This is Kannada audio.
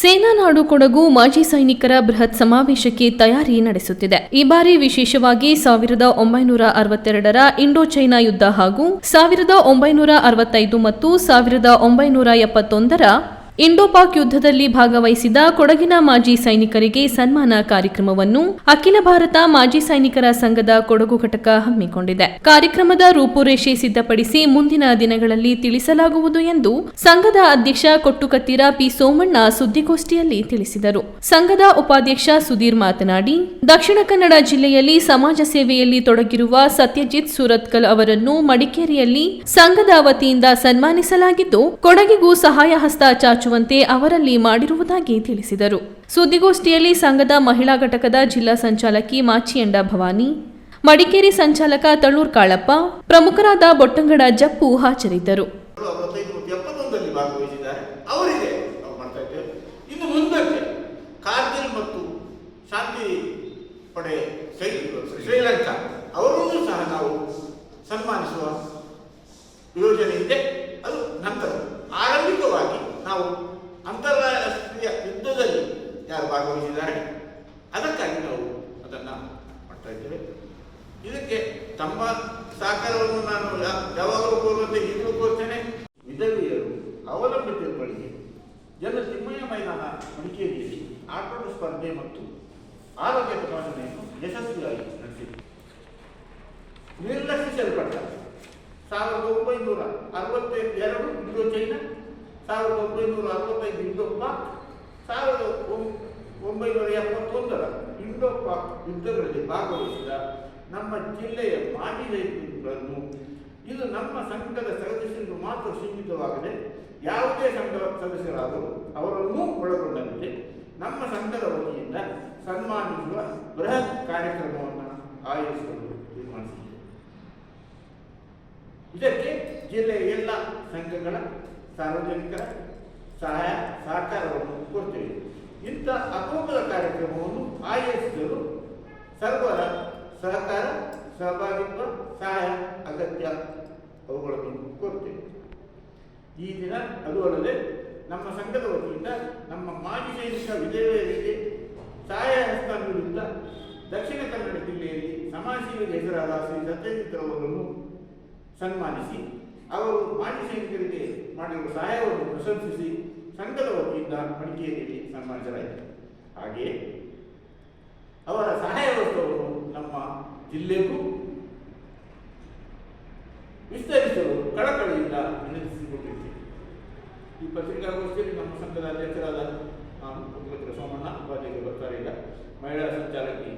ಸೇನಾ ನಾಡು ಕೊಡಗು ಮಾಜಿ ಸೈನಿಕರ ಬೃಹತ್ ಸಮಾವೇಶಕ್ಕೆ ತಯಾರಿ ನಡೆಸುತ್ತಿದೆ. ಈ ಬಾರಿ ವಿಶೇಷವಾಗಿ ಸಾವಿರದ ಒಂಬೈನೂರ ಅರವತ್ತೆರಡರ ಇಂಡೋ ಚೈನಾ ಯುದ್ಧ ಹಾಗೂ ಸಾವಿರದ ಒಂಬೈನೂರ ಅರವತ್ತೈದು ಮತ್ತು ಸಾವಿರದ ಒಂಬೈನೂರ ಎಪ್ಪತ್ತೊಂದರ ಇಂಡೋ ಪಾಕ್ ಯುದ್ಧದಲ್ಲಿ ಭಾಗವಹಿಸಿದ ಕೊಡಗಿನ ಮಾಜಿ ಸೈನಿಕರಿಗೆ ಸನ್ಮಾನ ಕಾರ್ಯಕ್ರಮವನ್ನು ಅಖಿಲ ಭಾರತ ಮಾಜಿ ಸೈನಿಕರ ಸಂಘದ ಕೊಡಗು ಘಟಕ ಹಮ್ಮಿಕೊಂಡಿದೆ. ಕಾರ್ಯಕ್ರಮದ ರೂಪುರೇಷೆ ಸಿದ್ಧಪಡಿಸಿ ಮುಂದಿನ ದಿನಗಳಲ್ಲಿ ತಿಳಿಸಲಾಗುವುದು ಎಂದು ಸಂಘದ ಅಧ್ಯಕ್ಷ ಕೊಟ್ಟುಕತ್ತಿರ ಪಿ ಸೋಮಣ್ಣ ಸುದ್ದಿಗೋಷ್ಠಿಯಲ್ಲಿ ತಿಳಿಸಿದರು. ಸಂಘದ ಉಪಾಧ್ಯಕ್ಷ ಸುಧೀರ್ ಮಾತನಾಡಿ, ದಕ್ಷಿಣ ಕನ್ನಡ ಜಿಲ್ಲೆಯಲ್ಲಿ ಸಮಾಜ ಸೇವೆಯಲ್ಲಿ ತೊಡಗಿರುವ ಸತ್ಯಜಿತ್ ಸುರತ್ಕಲ್ ಅವರನ್ನು ಮಡಿಕೇರಿಯಲ್ಲಿ ಸಂಘದ ವತಿಯಿಂದ ಸನ್ಮಾನಿಸಲಾಗಿದ್ದು, ಕೊಡಗಿಗೂ ಸಹಾಯ ಹಸ್ತ ಚಾಚುವಂತೆ ಅವರಲ್ಲಿ ಮಾಡಿರುವುದಾಗಿ ತಿಳಿಸಿದರು. ಸುದ್ದಿಗೋಷ್ಠಿಯಲ್ಲಿ ಸಂಘದ ಮಹಿಳಾ ಘಟಕದ ಜಿಲ್ಲಾ ಸಂಚಾಲಕಿ ಮಾಚಿಯಂಡ ಭವಾನಿ, ಮಡಿಕೇರಿ ಸಂಚಾಲಕ ತಳೂರ್ ಕಾಳಪ್ಪ, ಪ್ರಮುಖರಾದ ಬೊಟ್ಟಂಗಡ ಜಪ್ಪು ಹಾಜರಿದ್ದರು. ಶಾಂತಿ ಪಡೆ ಶ್ರೀಲಂಕಾ, ಅವರನ್ನು ಸಹ ನಾವು ಸನ್ಮಾನಿಸುವ ಯೋಜನೆ ಇದೆ ಅದು ನಂತರ ಆರಂಭಿಕವಾಗಿ ನಾವು ಅಂತಾರಾಷ್ಟ್ರೀಯ ಯುದ್ಧದಲ್ಲಿ ಯಾರು ಅದಕ್ಕಾಗಿ ನಾವು ಅದನ್ನು ಮಾಡ್ತಾ ಇದ್ದೇವೆ. ಇದಕ್ಕೆ ತಮ್ಮ ಸಹಕಾರವನ್ನು ನಾನು ಯಾವಾಗಲೂ ಕೋರುವಂತೆ ಈಗಲೂ ಕೋರ್ತೇನೆ ವಿಧವೆಯರು ಅವಲಂಬಿತರುಗಳಿಗೆ ಜನ ತಿಮ್ಮಯ್ಯ ಮೈದಾನ ಮಡಿಕೇರಿಯಲ್ಲಿ ಆಟೋಟ ಸ್ಪರ್ಧೆ ಮತ್ತು ಆರೋಗ್ಯ ತಪಾಸಣೆಯನ್ನು ಯಶಸ್ವಿಯಾಗಿ ನಡೆಸಿದೆ. ನಿರ್ಲಕ್ಷಿಸಲ್ಪಟ್ಟ ಸಾವಿರದ ಒಂಬೈನೂರ ಅರವತ್ತ ಎರಡು ಇಂಡೋ ಚೈನಾ, ಸಾವಿರದ ಒಂಬೈನೂರ ಅರವತ್ತೈದು ಇಂಡೋ ಪಾಕ್, ಸಾವಿರದ ಒಂಬೈನೂರ ಎಪ್ಪತ್ತೊಂದರ ಇಂಡೋ ಪಾಕ್ ಯುದ್ಧಗಳಲ್ಲಿ ಭಾಗವಹಿಸಿದ ನಮ್ಮ ಜಿಲ್ಲೆಯ ಮಾಜಿ ರೈತರುಗಳನ್ನು ಇದು ನಮ್ಮ ಸಂಘದ ಸದಸ್ಯರು ಮಾತ್ರ ಸೀಮಿತವಾಗದೆ ಯಾವುದೇ ಸಂಘದ ಸದಸ್ಯರಾದರೂ ಅವರನ್ನೂ ಒಳಗೊಂಡಂತೆ ನಮ್ಮ ಸಂಘದ ವತಿಯಿಂದ ಸನ್ಮಾನಿಸುವ ಬೃಹತ್ ಕಾರ್ಯಕ್ರಮವನ್ನು ಆಯೋಜಿಸಲು ತೀರ್ಮಾನಿಸಿದೆ. ಇದಕ್ಕೆ ಜಿಲ್ಲೆಯ ಎಲ್ಲ ಸಂಘಗಳ ಸಾರ್ವಜನಿಕರ ಸಹಾಯ, ಸಹಕಾರವನ್ನು ಕೊಡ್ತೇವೆ. ಇಂಥ ಅಪರೂಪದ ಕಾರ್ಯಕ್ರಮವನ್ನು ಆಯೋಜಿಸಲು ಸರ್ವರ ಸಹಕಾರ, ಸಹಭಾಗಿತ್ವ, ಸಹಾಯ, ಅಗತ್ಯ ಅವುಗಳನ್ನು ಕೊಡ್ತೇವೆ. ಈ ದಿನ ಅದು ಅಲ್ಲದೆ ನಮ್ಮ ಸಂಘದ ವತಿಯಿಂದ ನಮ್ಮ ಮಾಜಿ ಸೈನಿಕ ವಿಧವೆಯರಿಗೆ ಸಹಾಯ ಹಸ್ತ ವಿರುದ್ಧ ದಕ್ಷಿಣ ಕನ್ನಡ ಜಿಲ್ಲೆಯಲ್ಲಿ ಸಮಾಜ ಸೇವೆಗೆ ಹೆಸರಾದ ಶ್ರೀ ಸತ್ಯಜಿತ್ ಸನ್ಮಾನಿಸಿ, ಅವರು ಮಾಜಿ ಸೈನಿಕರಿಗೆ ಮಾಡಿರುವ ಸಹಾಯವನ್ನು ಪ್ರಶಂಸಿಸಿ ಸಂಘದ ವತಿಯಿಂದ ಮಡಿಕೇರಿಯಲ್ಲಿ ಸನ್ಮಾನಿಸಲಾಯಿತು. ಹಾಗೆಯೇ ಅವರ ಸಹಾಯ ವಸ್ತುವರು ನಮ್ಮ ಜಿಲ್ಲೆಗೂ ವಿಸ್ತರಿಸಲು ಕಳಕಳಿಯಿಂದ ವಿನಂತಿಸಿಕೊಂಡಿದ್ದೇವೆ. ಈ ಪತ್ರಿಕಾಗೋಷ್ಠಿಯಲ್ಲಿ ನಮ್ಮ ಸಂಘದ ಅಧ್ಯಕ್ಷರಾದ ಸೋಮಣ್ಣ ಉಪಾಧ್ಯಕ್ಷರು ಬರ್ತಾರೆ ಈಗ ಮಹಿಳಾ ಸಂಚಾಲಕಿ